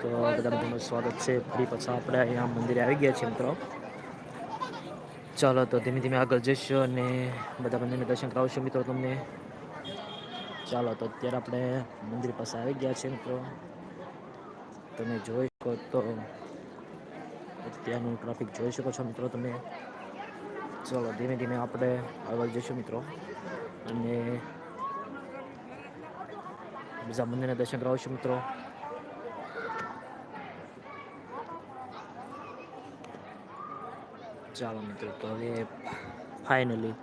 તો બધા મિત્રોનું સ્વાગત છે. ફરી પાછા આપણે અહીંયા મંદિરે આવી ગયા છીએ મિત્રો. ચાલો તો ધીમે ધીમે આગળ જઈશું અને બધા મંદિરને દર્શન કરાવશું મિત્રો તમને. ચાલો તો અત્યારે આપણે મંદિર પાસે આવી ગયા છીએ મિત્રો. તમે જોઈ શકો તો અત્યારનું ટ્રાફિક જોઈ શકો છો મિત્રો તમે. ચાલો ધીમે ધીમે આપણે આગળ જઈશું મિત્રો. અને બીજા મંદિરના દર્શન કરાવશું મિત્રો. ચાલો મિત્રો, તો હવે ફાઇનલી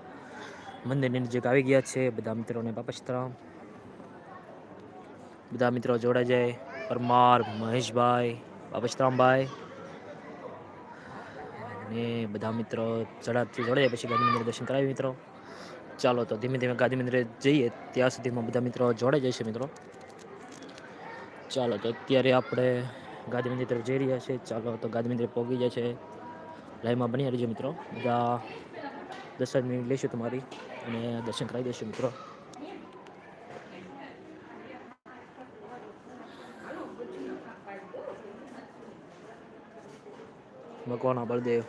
મંદિરની નજીક આવી ગયા છે, બધા મિત્રોને બાપસ્તરામ બધા મિત્રો જોડાઈ જાય. પરમાર, મહેશભાઈ બાપસ્તરામભાઈ અને બધા મિત્રો ઝડપથી જોડાય પછી ગાંધી મંદિર દર્શન કરાવી મિત્રો. ચાલો, તો ધીમે ધીમે ગાંધી મંદિરે જઈએ, ત્યાં સુધીમાં બધા મિત્રો જોડાઈ જશે મિત્રો. ચાલો, તો અત્યારે આપણે ગાંધી મંદિર તરફ જઈ રહ્યા છીએ ચાલો, તો ગાંધી મંદિર પહોંચી જાય છે. લાઈવમાં બની રહેજો મિત્રો. બધા દસ જ મિનિટ લઈશું તમારી અને દર્શન કરાવી દઈશું મિત્રો. મકવાણા બળદેવ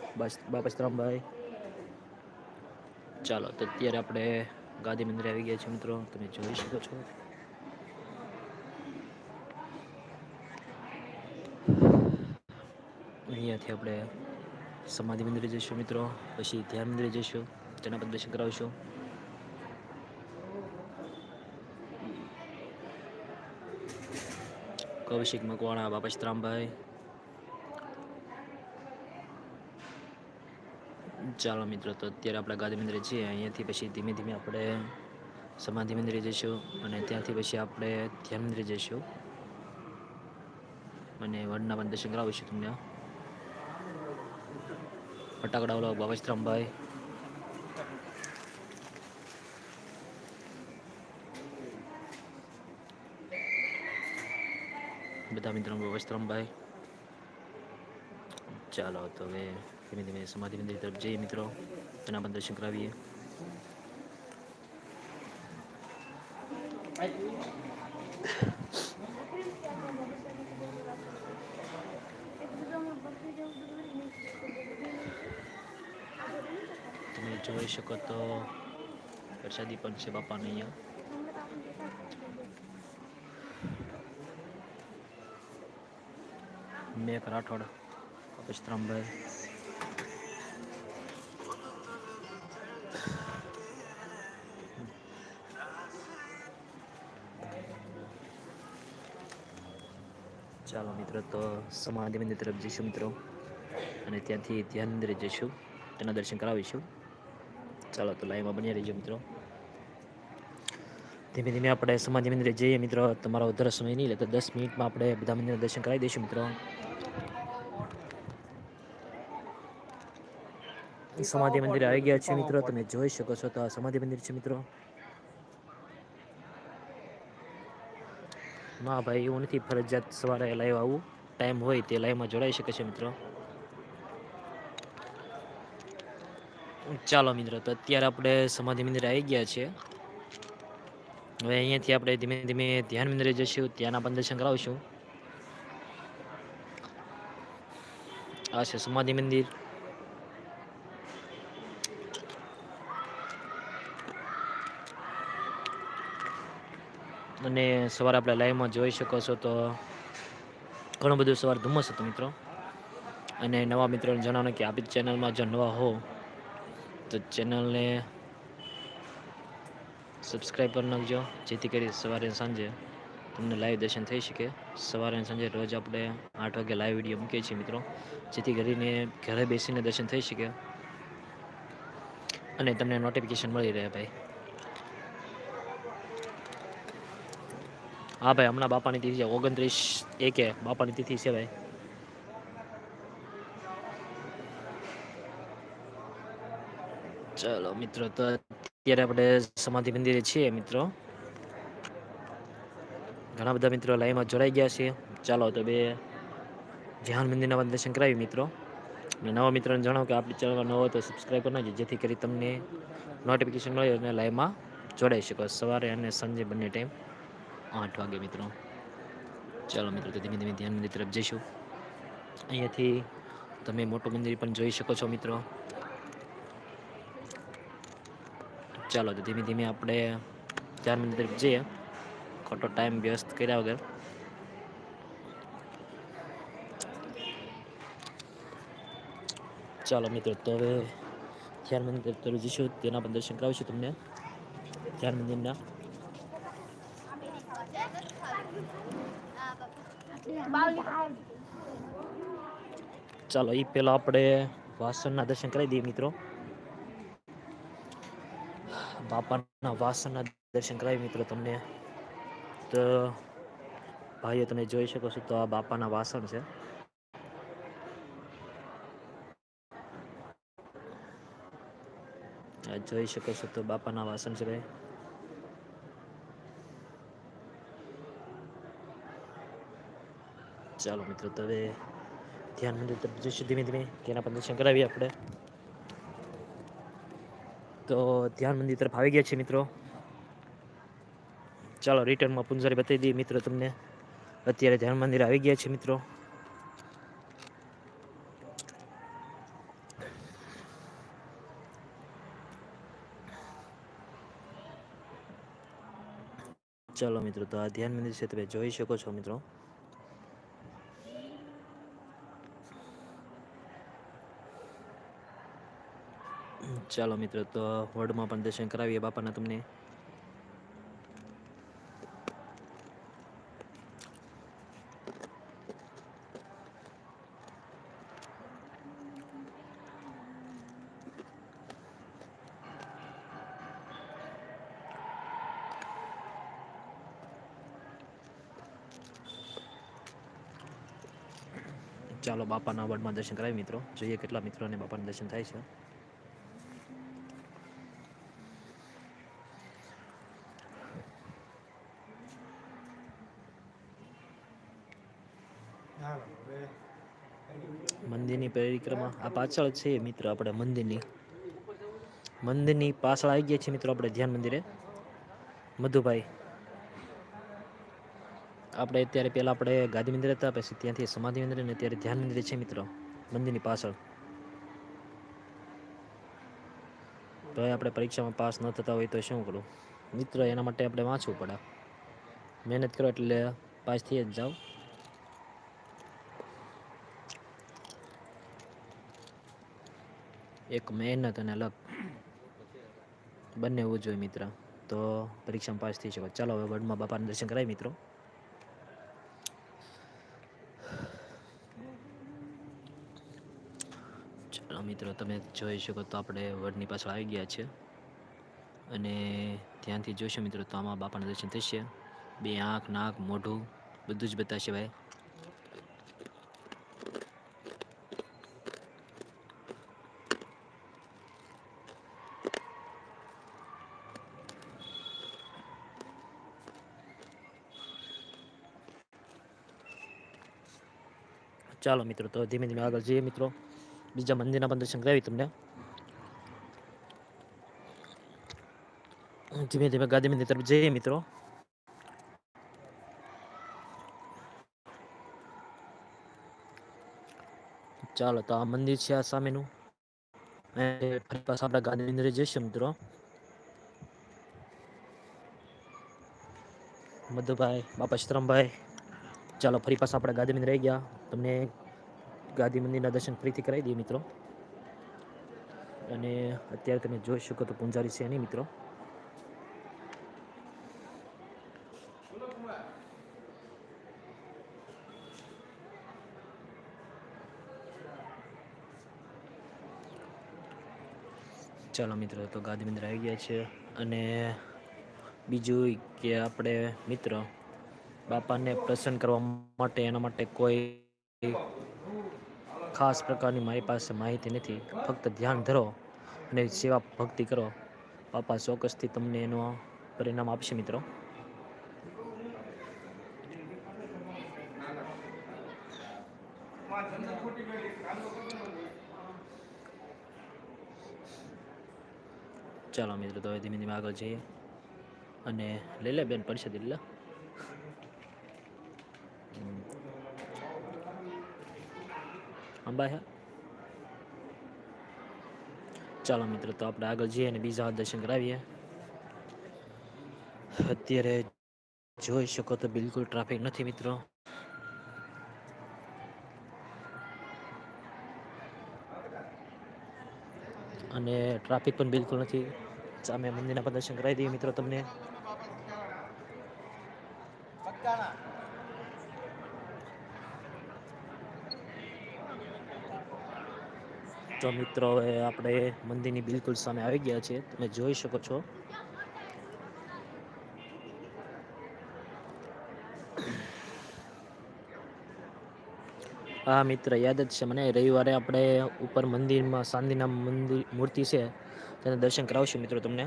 બાપસ્તરામભાઈ ચાલો, તો અત્યારે આપણે ગાંધી મંદિરે આવી ગયા છીએ મિત્રો. તમે જોઈ શકો છો. અહીંયાથી આપણે સમાધિ મંદિરે જઈશું મિત્રો. પછી ધ્યાન મંદિરે જઈશું. તેના પર દર્શન કરાવીશું કૌશિક મકવાણા બાપસ્તરામભાઈ ચાલો મિત્રો, તો અત્યારે આપણે ગાંધી મંદિરે છીએ. અહીંયાથી પછી ધીમે ધીમે આપણે સમાધિ મંદિરે જઈશું અને ત્યાંથી પછી આપણે ધ્યાન મંદિરે જઈશું. અને વડના પણ દર્શન કરાવીશું તમને. ફટાકડાવાળો બાબસ્તરામભાઈ બધા મિત્રો બાબસ્તરામભાઈ ચાલો તો હવે ધીમે ધીમે સમાધિ મંદિર તરફ જઈએ મિત્રો. તેના પણ દર્શન કરાવીએ તમે જોઈ શકો તો પ્રસાદી પણ છે બાપાને અહીંયા. મેઘ રાઠોડ પશ્રામભાઈ ચાલો મિત્રો, તો સમાધિ મંદિર તરફ જઈશું મિત્રો. અને ત્યાંથી ધ્યાન મંદિરે જઈશું. તેના દર્શન કરાવીશું. ચાલો તો લાઈવમાં બની રહીજો મિત્રો. ધીમે ધીમે આપણે સમાધિ મંદિરે જઈએ મિત્રો. તમારો વધારે સમય નહીં લેતા દસ મિનિટમાં આપણે બધા મંદિરના દર્શન કરાવી દઈશું મિત્રો. સમાધિ મંદિરે આવી ગયા છે મિત્રો. તમે જોઈ શકો છો તો આ સમાધિ મંદિર છે મિત્રો. ના ભાઈ, એવું નથી. ફરજિયાત સવારે લાઈવ આવવું ટાઈમ હોય તે લાઈવમાં જોડાઈ શકે છે મિત્રો. ચાલો મિત્રો, તો અત્યારે આપણે સમાધિ મંદિર આવી ગયા છે હવે અહીંયાથી આપણે ધીમે ધીમે ધ્યાન મંદિરે જઈશું ત્યાંના પણ દર્શન કરાવીશું. આ છે સમાધિ મંદિર. અને સવારે આપણે લાઈવમાં જોઈ શકો છો તો ઘણું બધું સવાર ધુમ્મસ હતું, મિત્રો. અને નવા મિત્રોને જણાવો કે આપણી ચેનલમાં જો નવા હો તો ચેનલને સબસ્ક્રાઈબ કરી નાખજો, જેથી કરી સવારે સાંજે તમને લાઈવ દર્શન થઈ શકે. સવારે સાંજે રોજ આપણે આઠ વાગે લાઈવ વીડિયો મૂકીએ છીએ મિત્રો, જેથી કરીને ઘરે બેસીને દર્શન થઈ શકે. અને તમને નોટિફિકેશન મળી રહે ભાઈ. હા ભાઈ, હમણાં બાપાની તિથિ છે, ઓગણત્રીસ એકે બાપાની તિથિ છે ભાઈ. ચલો મિત્રો, તો અત્યારે આપણે સમાધિ મંદિરે છીએ મિત્રો. ઘણા બધા મિત્રો લાઈનમાં જોડાઈ ગયા છે. ચાલો તો બે ધ્યાન મંદિરના દર્શન કરાવી મિત્રો. અને નવા મિત્રોને જણાવો કે આપણી ચેનલમાં નવો તો સબસ્ક્રાઈબ કરી નાખજો, જેથી કરી તમને નોટિફિકેશન મળે અને લાઈવમાં જોડાઈ શકો. સવારે અને સાંજે બંને ટાઈમ આઠ વાગે મિત્રો. ચાલો મિત્રો, તો ધીમે ધીમે ધ્યાન મંદિર તરફ જઈશું. અહીંયાથી તમે મોટું મંદિર પણ જોઈ શકો છો મિત્રો. ચાલો તો ધીમે ધીમે આપણે ચાર મંદિર તરફ જઈએ. ખોટો ટાઈમ વ્યસ્ત કર્યા વગર. ચાલો મિત્રો, તો હવે ચાર મંદિર તરફ જઈશું તેના પણ દર્શન કરાવીશું તમને. ચાર મંદિરના ચાલો એ પહેલાં આપણે વાસણના દર્શન કરાવી દઈએ મિત્રો. બાપાના વાસણના દર્શન કરાવી મિત્રો તમને. તો ભાઈઓ, તમે જોઈ શકો છો તો આ બાપાના વાસણ છે. જોઈ શકો છો તો બાપાના વાસણ છે ભાઈ. ચાલો મિત્રો, તો હવે ધ્યાન મંદિર તરફ જઈશું ધીમે ધીમે. તેના પર દર્શન કરાવીએ આપણે. તો ધ્યાન મંદિર તરફ આવી ગયા છે મિત્રો. ચાલો રિટર્નમાં પૂંજારી બતાવી દઈએ મિત્રો તમને. અત્યારે ધ્યાન મંદિર આવી ગયા છે મિત્રો. ચાલો મિત્રો, તો આ ધ્યાન મંદિર છે, તમે જોઈ શકો છો મિત્રો. ચાલો મિત્રો, તો વર્ડમાં પણ દર્શન કરાવીએ બાપાના તમને. ચાલો બાપાના વડમાં દર્શન કરાવી મિત્રો. જોઈએ કેટલા મિત્રોને બાપાના દર્શન થાય છે. મંદિરની પરિક્રમા. આ પાછળ છે મિત્ર આપણે મંદિરની. મંદિરની પાછળ આવી ગયા છીએ મિત્રો આપણે ધ્યાન મંદિરે. મધુભાઈ. આપણે અત્યારે પહેલાં આપણે ગાદી મંદિર હતા, પછી ત્યાંથી સમાધિ મંદિર અને અત્યારે ધ્યાન મંદિર છે મિત્રો. મંદિરની પાછળ. તો આપણે પરીક્ષામાં પાસ ન થતા હોય તો શું કરું? મિત્ર, એના માટે આપણે વાંચવું પડે. મહેનત કરો એટલે પાસ થઈ જ જાઓ. એક મહેનત અને લક. બંને હોવું જોઈએ મિત્ર. તો પરીક્ષામાં પાસ થઈ શકો ચાલો હવે વડમાં બાપાના દર્શન કરાય મિત્રો. ચાલો મિત્રો, તમે જોઈ શકો તો આપણે વડની પાછળ આવી ગયા છે. અને ધ્યાનથી જોશો મિત્રો તો આમાં બાપાના દર્શન થશે. બે આંખ, નાક, મોઢું, બધું જ બતાવશે ભાઈ. ચાલો મિત્રો, તો ધીમે ધીમે આગળ જઈએ મિત્રો. બીજા મંદિરના પણ દર્શન કરાવી તમને. ધીમે ધીમે ગાંધી મંદિર તરફ જઈએ મિત્રો. ચાલો, તો આ મંદિર છે આ સામેનું. ફરી પાછા આપણે ગાંધી મંદિરે જઈશું મિત્રો. મધુભાઈ, બાપા શ્રમભાઈ ચાલો, ફરી પાછા આપણે ગાંધી મંદિર આવી ગયા. તમને ગાંધી મંદિરના દર્શન ફરીથી કરાવી દઈએ મિત્રો. અને અત્યારે તમે જોઈ શકો તો પૂંજારી છે નહીં મિત્રો. ચાલો મિત્રો, તો ગાંધી મંદિર આવી ગયા છે. અને બીજું કે આપણે, મિત્ર બાપાને પ્રસન્ન કરવા માટે, એના માટે કોઈ ખાસ પ્રકારની મારી પાસે માહિતી નથી. ફક્ત ધ્યાન ધરો અને સેવા ભક્તિ કરો. બાપા ચોક્કસથી તમને એનો પરિણામ આપશે મિત્રો. ચાલો મિત્રો, તો હવે ધીમે ધીમે આગળ જઈએ. અને લઈ લે બેન પરિષદ એટલે આંબા ચાલો મિત્રો, તો આપણે આગળ જઈએ અને બીજા દર્શન કરાવીએ. અત્યારે જોઈ શકો તો બિલકુલ ટ્રાફિક નથી મિત્રો. અને ટ્રાફિક પણ બિલકુલ નથી. સામે મંદિરના પણ દર્શન કરાવી દઈએ મિત્રો તમને. તો મિત્રો, હવે આપણે મંદિરની બિલકુલ સામે આવી ગયા છીએ. તમે જોઈ શકો છો. હા, મિત્ર, યાદ જ છે મને. રવિવારે આપણે ઉપર મંદિરમાં સાંદીના મંદિર મૂર્તિ છે, તેને દર્શન કરાવશું મિત્રો તમને.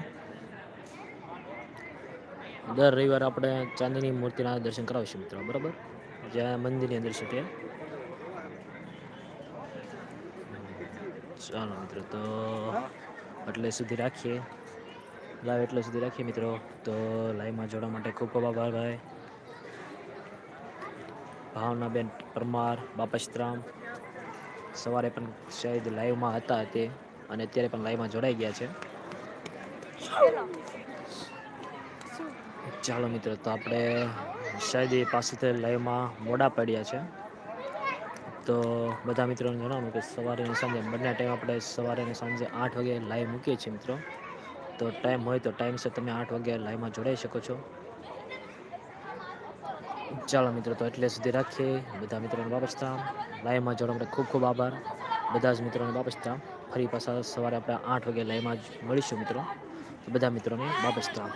દર રવિવારે આપણે ચાંદીની મૂર્તિના દર્શન કરાવશું મિત્રો, બરાબર? જ્યાં મંદિરની અંદર છે ત્યાં ચાલો મિત્રો, તો એટલે સુધી રાખીએ. લાઈવ એટલે સુધી રાખીએ મિત્રો. તો લાઈવમાં જોડવા માટે ખૂબ ખૂબ આભાર ભાઈ. ભાવનાબેન પરમાર બાપશ્રામ સવારે પણ શાયદ લાઈવમાં હતા તે, અને અત્યારે પણ લાઈવમાં જોડાઈ ગયા છે. ચાલો મિત્રો, તો આપણે શાયદ એ પાસેથી લાઈવમાં મોડા પડ્યા છે. તો બધા મિત્રોને જણાવું કે સવારે અને સાંજે બંને ટાઈમ આપણે સવારે અને સાંજે આઠ વાગે લાઈવ મૂકીએ છીએ મિત્રો. તો ટાઈમ હોય તો ટાઈમસર તમે આઠ વાગે લાઈવમાં જોડાઈ શકો છો. ચાલો મિત્રો, તો એટલે સુધી રાખીએ. બધા મિત્રોને બાબસ્તા લાઈવમાં જોડવા માટે ખૂબ ખૂબ આભાર. બધા જ મિત્રોને બાબસ્તા ફરી પાછા સવારે આપણે આઠ વાગે લાઈવમાં મળીશું મિત્રો. બધા મિત્રોને બાબસ્તા